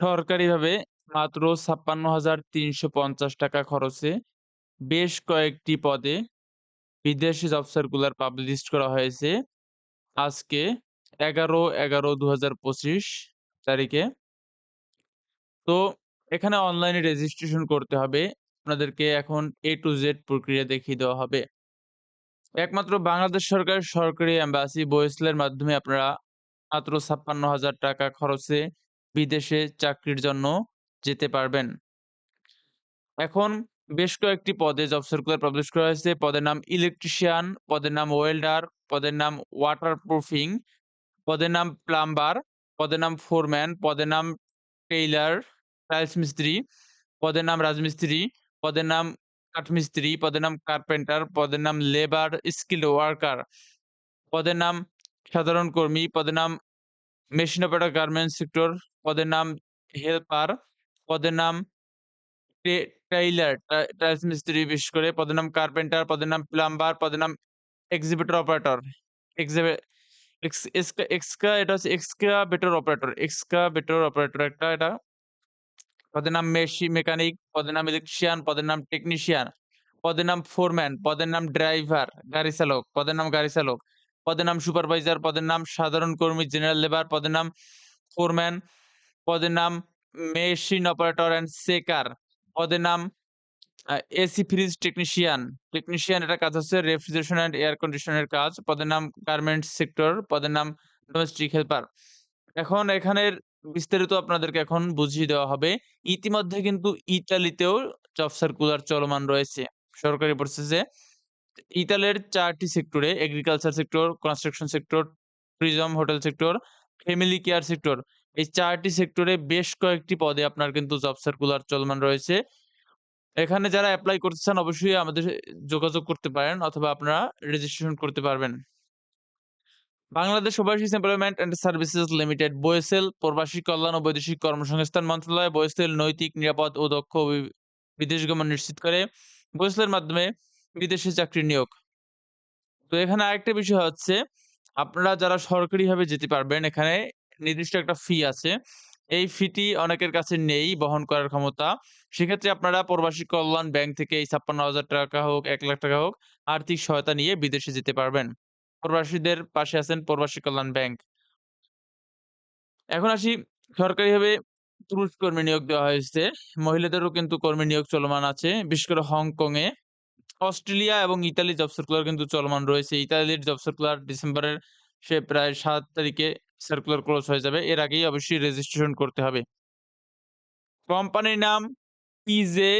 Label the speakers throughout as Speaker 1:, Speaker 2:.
Speaker 1: সরকারিভাবে মাত্র ৫৬,৩৫০ টাকা খরচে বেশ কয়েকটি পদে বিদেশি জব সার্কুলার পাবলিশড করা হয়েছে আজকে ১১/১১/২০২৫ তারিখে। তো এখানে অনলাইনে রেজিস্ট্রেশন করতে হবে। আপনাদেরকে এখন এ টু জেড প্রক্রিয়া দেখিয়ে দেওয়া হবে। একমাত্র বাংলাদেশ সরকারের সরকারি এম্বাসি বয়েসেলের মাধ্যমে আপনারা মাত্র ৫৬,০০০ টাকা খরচে বিদেশে চাকরির জন্য যেতে পারবেন। এখন বেশ কয়েকটি পদে জব সার্কুলার পাবলিশ করা হয়েছে। পদের নাম ইলেকট্রিশিয়ান, পদের নাম ওয়েল্ডার, পদের নাম ওয়াটার প্রুফিং, পদের নাম প্লাম্বার, পদের নাম ফোরম্যান, পদের নাম টেইলার টাইলস মিস্ত্রি, পদের নাম রাজমিস্ত্রি, পদের নাম কাঠমিস্ত্রি, পদের নাম কার্পেন্টার, পদের নাম লেবার স্কিল ওয়ার্কার, পদের নাম সাধারণ কর্মী, পদের নাম মেশিন অপারেটর গার্মেন্টস সেক্টর, পদের নাম হেল্পার, পদের নাম টে টাইলস মিস্ত্রি বিশেষ করে, পদের নাম কার্পেন্টার, পদের নাম প্লাম্বার, পদের নাম এক্সিভিটর অপারেটর, এক্সকা এটা হচ্ছে এক্সকাভেটর অপারেটর, এক্সকাভেটর অপারেটর একটা এটা। পদের নাম মেশি মেকানিক, পদের নাম ইলেকট্রিশিয়ান, পদের নাম টেকনিশিয়ান, পদের নাম ফোরম্যান, পদের নাম ড্রাইভার, গাড়ি চালক, পদের নাম গাড়ি চালক, পদের নাম সুপারভাইজার, পদের নাম সাধারণ কর্মী জেনারেল লেবার, পদের নাম ফোরম্যান, পদের নাম মেশিন অপারেটর অ্যান্ড সেকার, পদের নাম এসি ফ্রিজ টেকনিশিয়ান, টেকনিশিয়ান এটার কাজ হচ্ছে রেফ্রিজারেশন অ্যান্ড এয়ার কন্ডিশনের কাজ, পদের নাম গার্মেন্টস সেক্টর, পদের নাম ডোমেস্টিক হেল্পার। এখন এখানের বিস্তারিত আপনাদেরকে এখন বুঝিয়ে দেওয়া হবে। ইতিমধ্যে কিন্তু ইতালিতেও জব সার্কুলার চলমান রয়েছে সরকারি প্রসেসে। ইতালির চারটি সেক্টরে agriculture sector, construction sector, tourism hotel sector, family care sector এই চারটি সেক্টরে বেশ কয়েকটি পদে আপনার কিন্তু জব সার্কুলার চলমান রয়েছে। এখানে যারা অ্যাপ্লাই করতে চান অবশ্যই আমাদের যোগাযোগ করতে পারেন অথবা আপনারা রেজিস্ট্রেশন করতে পারবেন। Bangladesh overseas employment and services limited বয়েসেল প্রবাসী কল্যাণ ও বৈদেশিক কর্মসংস্থান মন্ত্রণালয় বয়েসেল নৈতিক, নিরাপদ ও দক্ষ বিদেশ গমন নিশ্চিত করে। বয়েসেলের মাধ্যমে বিদেশে চাকরি নিয়োগ। তো এখানে আরেকটা বিষয় হচ্ছে আপনারা যারা সরকারিভাবে যেতে পারবেন এখানে নির্দিষ্ট একটা ফি আছে। এই ফিটি অনেকের কাছে নেই বহন করার ক্ষমতা। সেক্ষেত্রে আপনারা প্রবাসী কল্যাণ ব্যাংক থেকে এই ৫৬,০০০ টাকা হোক, ৳১,০০,০০০ টাকা হোক আর্থিক সহায়তা নিয়ে বিদেশে যেতে পারবেন। প্রবাসীদের পাশে আছেন প্রবাসী কল্যাণ ব্যাংক। এখন আসি সরকারিভাবে পুরুষ কর্মী নিয়োগ দেওয়া হয়েছে। মহিলাদেরও কিন্তু কর্মী নিয়োগ চলমান আছে। বিশেষ করে হংকংয়ে, অস্ট্রেলিয়া এবং ইতালি জব সার্কুলার কিন্তু চলমান রয়েছে। ইতালির জব সার্কুলার ডিসেম্বরের সে প্রায় সাত তারিখে সার্কুলার ক্লোজ হয়ে যাবে। এর আগেই অবশ্যই রেজিস্ট্রেশন করতে হবে। কোম্পানির নাম পিজে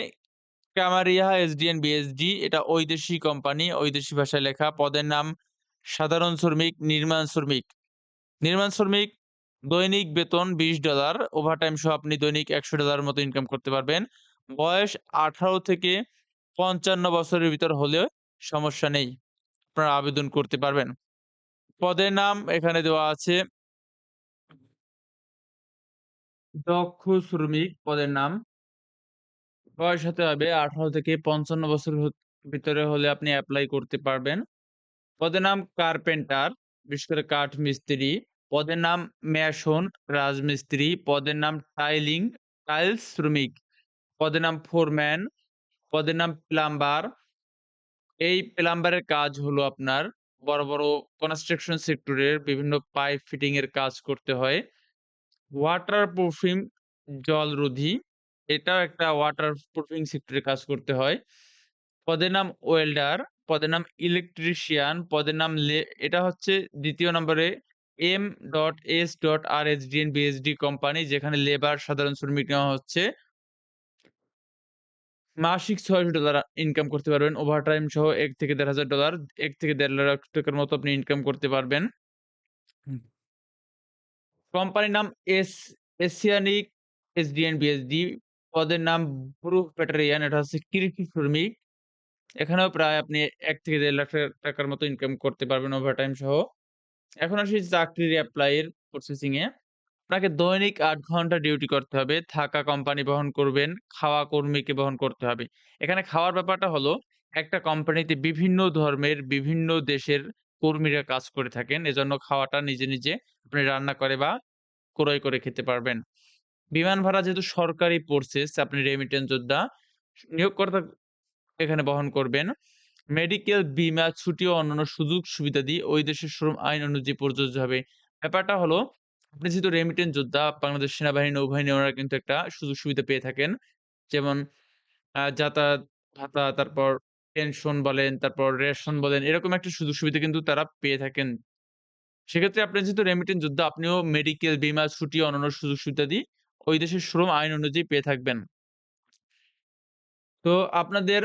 Speaker 1: কামারিয়া এসডিএন বিএসডি এটা ঐদেশী কোম্পানি, ঐদেশী ভাষায় লেখা। পদের নাম সাধারণ শ্রমিক, নির্মাণ শ্রমিক। নির্মাণ শ্রমিক দৈনিক বেতন $২০ ওভারটাইম সহ আপনি দৈনিক $১০০ মতো ইনকাম করতে পারবেন। বয়স ১৮ থেকে ৫৫ বছরের ভিতর হলেও সমস্যা নেই। আপনারা আবেদন করতে পারবেন। পদের নাম এখানে দেওয়া আছে দক্ষ শ্রমিক পদের নাম। বয়স হতে হবে ১৮ থেকে ৫৫ বছরের হ ভিতরে হলে আপনি অ্যাপ্লাই করতে পারবেন। পদের নাম কার্পেন্টার, বিশেষ করে কাঠ মিস্ত্রি। পদের নাম ম্যাসন, রাজমিস্ত্রি। পদের নাম টাইলিং, টাইলস শ্রমিক। পদের নাম ফোরম্যান, পদের নাম প্লাম্বার। এই প্লাম্বারের কাজ হলো আপনার বড়, বড় কনস্ট্রাকশন সেক্টরের বিভিন্ন পাইপ ফিটিং এর কাজ করতে হয়। ওয়াটার প্রুফিং জলরোধী। এটাও একটা ওয়াটার প্রুফিং সেক্টরে কাজ করতে হয়। পদের নাম ওয়েল্ডার, পদের নাম ইলেকট্রিশিয়ান, পদের নাম এটা হচ্ছে দ্বিতীয় নম্বরে এম.এস.আর.এসডি.এন বিএসডি কোম্পানি যেখানে লেবার সাধারণ শ্রমিক নেওয়া হচ্ছে। মাসিক $৬০০ ইনকাম করতে পারবেন। ওভারটাইম সহ $১ থেকে $১,৫০০ ১ থেকে $১.৫ লাখ টাকার মতো আপনি ইনকাম করতে পারবেন। কোম্পানির নাম এস এশিয়ানিক এসডিএন বিএসডি। পদের নাম প্রুফ ব্যাটারিয়ান এটা হচ্ছে কৃষি শ্রমিক। এখানেও প্রায় আপনি $১ থেকে $১.৫ লাখ টাকার মতো ইনকাম করতে পারবেন ওভারটাইম সহ। এখন আসি চাকরির এপ্লাই এর প্রসেসিং এ। আপনাকে দৈনিক আট ঘণ্টা ডিউটি করতে হবে। থাকা কোম্পানি বহন করবেন, খাওয়া কর্মীকে বহন করতে হবে। এখানে খাওয়ার ব্যাপারটা হলো একটা কোম্পানিতে বিভিন্ন ধর্মের, বিভিন্ন দেশের কর্মীরা কাজ করে থাকেন। এজন্য খাওয়াটা নিজে, নিজে আপনি রান্না করে বা ক্রয় করে খেতে পারবেন। বিমান ভাড়া যেহেতু সরকারি প্রসেস আপনি রেমিটেন্স যোদ্ধা নিয়োগকর্তা এখানে বহন করবেন। মেডিকেল বীমা, ছুটি ও অন্যান্য সুযোগ সুবিধা দিয়ে ওই দেশের শ্রম আইন অনুযায়ী প্রযোজ্য হবে। ব্যাপারটা হলো আপনি যেহেতু রেমিটেন্স যোদ্ধা বাংলাদেশ সেনাবাহিনী, নৌবাহিনী ওনারা কিন্তু একটা সুযোগ সুবিধা পেয়ে থাকেন। যেমন আ যাতায়াত ভাতা, তারপর পেনশন বলেন, তারপর রেশন বলেন, এরকম একটা সুযোগ সুবিধা কিন্তু তারা পেয়ে থাকেন। সেক্ষেত্রে আপনি যেহেতু রেমিটেন্স যোদ্ধা আপনিও মেডিকেল বীমা, ছুটি অন্যান্য সুযোগ সুবিধাদি ওই দেশের শ্রম আইন অনুযায়ী পেয়ে থাকবেন। তো আপনাদের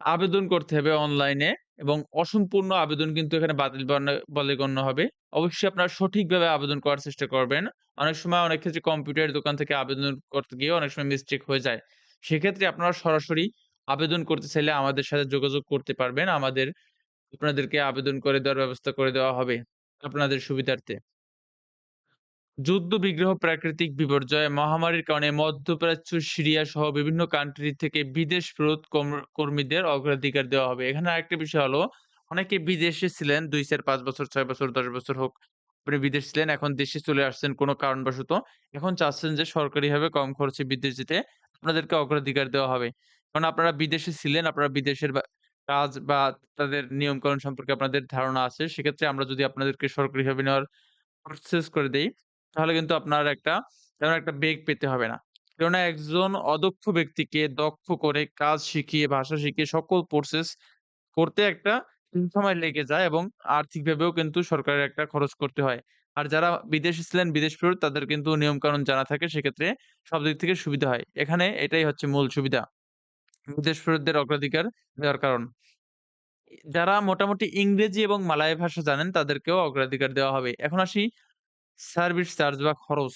Speaker 1: আবেদন করতে হবে অনলাইনে এবং অসম্পূর্ণ আবেদন কিন্তু এখানে বাতিল বলে গণ্য হবে। অবশ্যই আপনারা সঠিকভাবে আবেদন করার চেষ্টা করবেন। অনেক সময় অনেক ক্ষেত্রে কম্পিউটারের দোকান থেকে আবেদন করতে গিয়ে অনেক সময় মিস্টেক হয়ে যায়। সেক্ষেত্রে আপনারা সরাসরি আবেদন করতে চাইলে আমাদের সাথে যোগাযোগ করতে পারবেন। আমাদের, আপনাদেরকে আবেদন করে দেওয়ার ব্যবস্থা করে দেওয়া হবে আপনাদের সুবিধার্থে। যুদ্ধ-বিগ্রহ, প্রাকৃতিক বিপর্যয়, মহামারীর কারণে মধ্যপ্রাচ্য, সিরিয়া সহ বিভিন্ন কান্ট্রি থেকে বিদেশ ফেরত কর্মীদের অগ্রাধিকার দেওয়া হবে। এখানে আরেকটা বিষয় হলো অনেকে বিদেশে ছিলেন ২, ৪, ৫ বছর, ৬ বছর, ১০ বছর হোক। আপনি বিদেশে ছিলেন, এখন দেশে চলে আসছেন কোনো কারণবশত। এখন চাচ্ছেন যে সরকারিভাবে কম খরচে বিদেশ যেতে আপনাদেরকে অগ্রাধিকার দেওয়া হবে। কারণ আপনারা বিদেশে ছিলেন, আপনারা বিদেশের কাজ বা তাদের নিয়মকানুন সম্পর্কে আপনাদের ধারণা আছে। সেক্ষেত্রে আমরা যদি আপনাদেরকে সরকারিভাবে নেওয়ার প্রসেস করে দেই, তাহলে কিন্তু আপনার একটা তেমন একটা বেগ পেতে হবে না। কেননা একজন অদক্ষ ব্যক্তিকে দক্ষ করে কাজ শিখিয়ে, ভাষা শিখিয়ে সকল প্রসেস করতে একটা সময় লেগে যায় এবং আর্থিকভাবেও কিন্তু সরকারের একটা খরচ করতে হয়। আর যারা বিদেশে ছিলেন, বিদেশ ফেরত তাদের কিন্তু নিয়মকানুন জানা থাকে। সেক্ষেত্রে সব দিক থেকে সুবিধা হয়। এখানে এটাই হচ্ছে মূল সুবিধা। বিদেশ ফেরতদের অগ্রাধিকার দেওয়ার কারণ। যারা মোটামুটি ইংরেজি এবং মালায় ভাষা জানেন তাদেরকেও অগ্রাধিকার দেওয়া হবে। এখন আসি সার্ভিস চার্জ বা খরচ।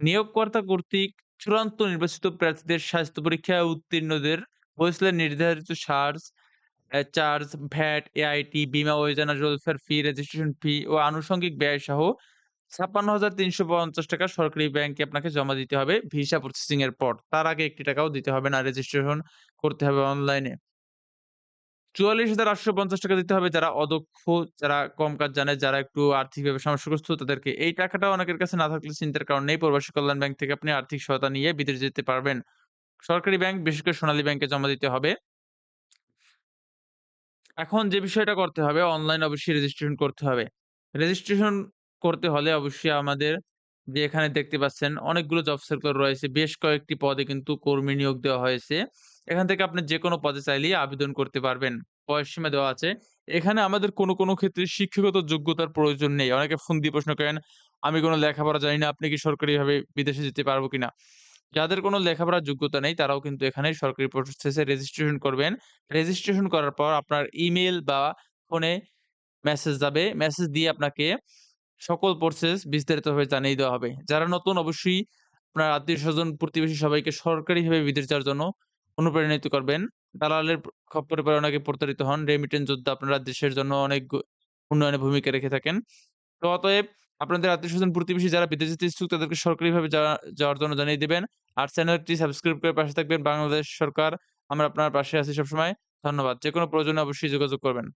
Speaker 1: নিয়োগকর্তা কর্তৃক চূড়ান্ত নির্বাচিত প্রার্থীদের স্বাস্থ্য পরীক্ষায় উত্তীর্ণদের ওয়েবসাইটে নির্ধারিত চার্জ চার্জ, ভ্যাট, এআইটি, বিমা, ওয়েজানার ওয়েলফেয়ার ফি, রেজিস্ট্রেশন ফি ও আনুষঙ্গিক ব্যয় সহ ৳৫৬,৩৫০ সরকারি ব্যাংকে আপনাকে জমা দিতে হবে ভিসা প্রসেসিং এর পর। তার আগে একটি টাকাও দিতে হবে না। রেজিস্ট্রেশন করতে হবে অনলাইনে। ৳৪৪,৮৫০ দিতে হবে যারা অদক্ষ, যারা কম কাজ জানে, যারা একটু আর্থিকভাবে সমস্যাগ্রস্ত তাদেরকে। এই টাকাটাও অনেকের কাছে না থাকলে চিন্তার কারণ নেই। প্রবাসী কল্যাণ ব্যাংক থেকে আপনি আর্থিক সহায়তা নিয়ে বিদেশ যেতে পারবেন। সরকারি ব্যাংক বিশেষ করে সোনালী ব্যাংকে জমা দিতে হবে। এখন যে বিষয়টা করতে হবে অনলাইন অবশ্যই রেজিস্ট্রেশন করতে হবে। রেজিস্ট্রেশন করতে হলে অবশ্যই আমাদের যে এখানে দেখতে পাচ্ছেন অনেকগুলো জব সার্কুলার রয়েছে। বেশ কয়েকটি পদে কিন্তু কর্মী নিয়োগ দেওয়া হয়েছে। এখান থেকে আপনি যেকোনো পদে চাইলেই আবেদন করতে পারবেন। বয়সসীমা দেওয়া আছে। এখানে আমাদের কোনো, কোনো ক্ষেত্রে শিক্ষাগত যোগ্যতার প্রয়োজন নেই। অনেকে ফোন দিয়ে প্রশ্ন করেন, "আমি কোনো লেখাপড়া জানি না। আপনি কি সরকারিভাবে বিদেশে যেতে পারব কিনা?" যাদের কোনো লেখাপড়ার যোগ্যতা নেই তারাও কিন্তু এখানে সরকারি প্রসেসে রেজিস্ট্রেশন করবেন। রেজিস্ট্রেশন করার পর আপনার ইমেল বা ফোনে মেসেজ যাবে। মেসেজ দিয়ে আপনাকে সকল প্রসেস বিস্তারিতভাবে জানিয়ে দেওয়া হবে। যারা নতুন অবশ্যই আপনার আত্মীয় স্বজন প্রতিবেশী সবাইকে সরকারিভাবে বিদেশ যাওয়ার জন্য অনুপ্রাণিত করবেন। দালালের খপ্পরে অনেকে প্রতারিত হন। রেমিটেন্স যোদ্ধা আপনারা দেশের জন্য অনেক উন্নয়নে ভূমিকা রেখে থাকেন। তো অতএব আপনাদের আত্মীয়স্বজন, প্রতিবেশী যারা বিদেশে ইচ্ছুক তাদেরকে সরকারিভাবে যাওয়া যাওয়ার জন্য জানিয়ে দেবেন আর চ্যানেলটি সাবস্ক্রাইব করে পাশে থাকবেন। বাংলাদেশ সরকার আমরা আপনার পাশে আছি সবসময়। ধন্যবাদ। যে কোনো প্রয়োজনে অবশ্যই যোগাযোগ করবেন।